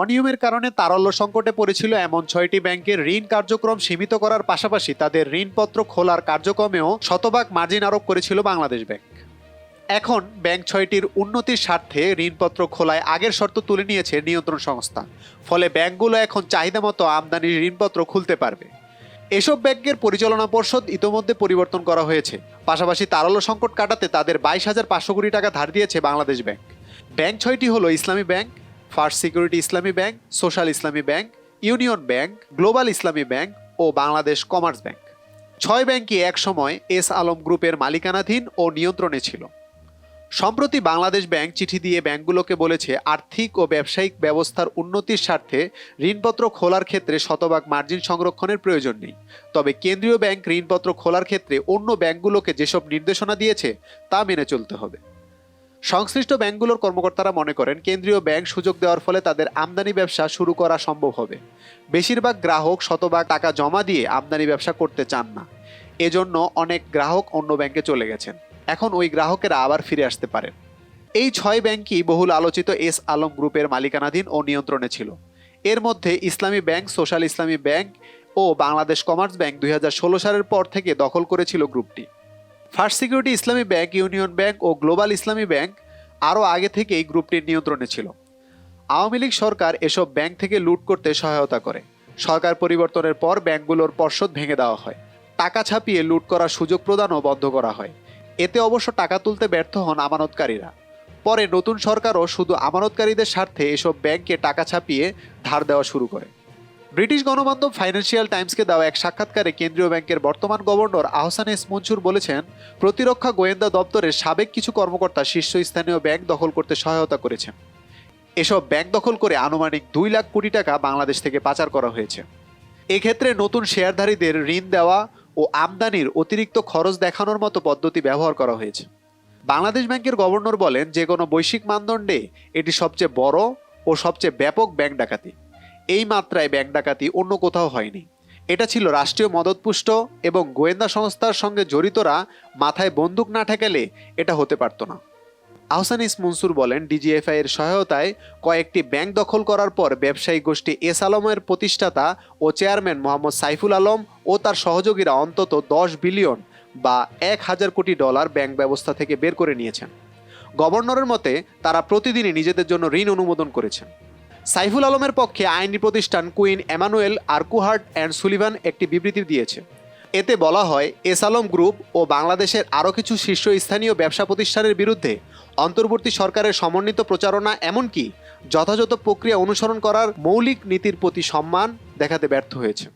অনিয়মের কারণে তারল্য সংকটে পড়েছিল এমন ছয়টি ব্যাংকের ঋণ কার্যক্রম সীমিত করার পাশাপাশি তাদের ঋণপত্র খোলার কার্যক্রমেও শতভাগ মার্জিন আরোপ করেছিল বাংলাদেশ ব্যাংক। এখন ব্যাংক ছয়টির উন্নতির স্বার্থে ঋণপত্র খোলায় আগের শর্ত তুলে নিয়েছে নিয়ন্ত্রণ সংস্থা। ফলে ব্যাংকগুলো এখন চাহিদা মতো আমদানির ঋণপত্র খুলতে পারবে। এসব ব্যাংকের পরিচালনা পর্ষদ ইতোমধ্যে পরিবর্তন করা হয়েছে। পাশাপাশি তারল্য সংকট কাটাতে তাদের বাইশ হাজার পাঁচশো কোটি টাকা ধার দিয়েছে বাংলাদেশ ব্যাংক। ব্যাংক ছয়টি হলো Islami bank first security Islami bank, social Islami bank, union bank, global Islami bank ও বাংলাদেশ কমার্স ব্যাংক। ছয় ব্যাংকই একসময় এস আলম গ্রুপের মালিকানাধীন ও নিয়ন্ত্রণে ছিল। সম্প্রতি বাংলাদেশ ব্যাংক চিঠি দিয়ে ব্যাংকগুলোকে বলেছে, আর্থিক ও ব্যবসায়িক ব্যবস্থার উন্নতির স্বার্থে ঋণপত্র খোলার ক্ষেত্রে শতভাগ মার্জিন সংরক্ষণের প্রয়োজন নেই। তবে কেন্দ্রীয় ব্যাংক ঋণপত্র খোলার ক্ষেত্রে অন্য ব্যাংকগুলোকে যেসব নির্দেশনা দিয়েছে, তা মেনে চলতে হবে। সংশ্লিষ্ট ব্যাংকগুলোর কর্মকর্তারা মনে করেন কেন্দ্রীয় ব্যাংক সুযোগ দেওয়ার ফলে তাদের আমদানি ব্যবসা শুরু করা সম্ভব হবে। বেশিরভাগ গ্রাহক শতভাগ টাকা জমা দিয়ে আমদানি ব্যবসা করতে চান না। এজন্য অনেক গ্রাহক অন্য ব্যাংকে চলে গেছেন। এখন ওই গ্রাহকেরা আবার ফিরে আসতে পারেন। এই ছয় ব্যাংকই বহুল আলোচিত এস আলম গ্রুপের মালিকানাধীন ও নিয়ন্ত্রণে ছিল। এর মধ্যে Islami bank, social Islami bank ও বাংলাদেশ কমার্স ব্যাংক দুই হাজার ষোলো সালের পর থেকে দখল করেছিল গ্রুপটি। First security Islami bank, union bank ও গ্লোবাল ইসলামী ব্যাংক আরও আগে থেকেই গ্রুপটির নিয়ন্ত্রণে ছিল। আওয়ামী লীগ সরকার এসব ব্যাংক থেকে লুট করতে সহায়তা করে। সরকার পরিবর্তনের পর ব্যাংকগুলোর পর্ষদ ভেঙে দেওয়া হয়। টাকা ছাপিয়ে লুট করার সুযোগ প্রদানও বন্ধ করা হয়। এতে অবশ্য টাকা তুলতে ব্যর্থ হন আমানতকারীরা। পরে নতুন সরকারও শুধু আমানতকারীদের স্বার্থে এসব ব্যাংকে টাকা ছাপিয়ে ধার দেওয়া শুরু করে। ব্রিটিশ গণমাধ্যম ফাইন্যান্সিয়াল টাইমসকে দেওয়া এক সাক্ষাৎকারে কেন্দ্রীয় ব্যাংকের বর্তমান গভর্নর আহসান এস মনসুর বলেছেন, প্রতিরক্ষা গোয়েন্দা দপ্তরের সাবেক কিছু কর্মকর্তা শীর্ষস্থানীয় ব্যাংক দখল করতে সহায়তা করেছেন। এসব ব্যাংক দখল করে আনুমানিক দুই লাখ কোটি টাকা বাংলাদেশ থেকে পাচার করা হয়েছে। এক্ষেত্রে নতুন শেয়ারধারীদের ঋণ দেওয়া ও আমদানির অতিরিক্ত খরচ দেখানোর মতো পদ্ধতি ব্যবহার করা হয়েছে। বাংলাদেশ ব্যাংকের গভর্নর বলেন, যে কোনো বৈশ্বিক মানদণ্ডে এটি সবচেয়ে বড় ও সবচেয়ে ব্যাপক ব্যাংক ডাকাতি। এই মাত্রায় ব্যাংক ডাকাতি অন্য কোথাও হয়নি। এটা ছিল রাষ্ট্রীয় মদতপুষ্ট এবং গোয়েন্দা সংস্থার সঙ্গে জড়িতরা মাথায় বন্দুক না ঠেকালে এটা হতে পারত না। আহসান ইস মনসুর বলেন, ডিজিএফআই এর সহায়তায় কয়েকটি ব্যাংক দখল করার পর ব্যবসায়ী গোষ্ঠী এস আলমের প্রতিষ্ঠাতা ও চেয়ারম্যান মোহাম্মদ সাইফুল আলম ও তার সহযোগীরা অন্তত দশ বিলিয়ন বা এক হাজার কোটি ডলার ব্যাংক ব্যবস্থা থেকে বের করে নিয়েছেন। গভর্নরের মতে, তারা প্রতিদিনই নিজেদের জন্য ঋণ অনুমোদন করেছেন। সাইফুল আলমের পক্ষে আইনি প্রতিষ্ঠান Quinn Emanuel Urquhart and Sullivan একটি বিবৃতি দিয়েছে। এতে বলা হয়, এস আলম গ্রুপ ও বাংলাদেশের আরও কিছু শীর্ষস্থানীয় ব্যবসা প্রতিষ্ঠানের বিরুদ্ধে অন্তর্বর্তী সরকারের সমন্বিত প্রচারণা এমনকি যথাযথ প্রক্রিয়া অনুসরণ করার মৌলিক নীতির প্রতি সম্মান দেখাতে ব্যর্থ হয়েছে।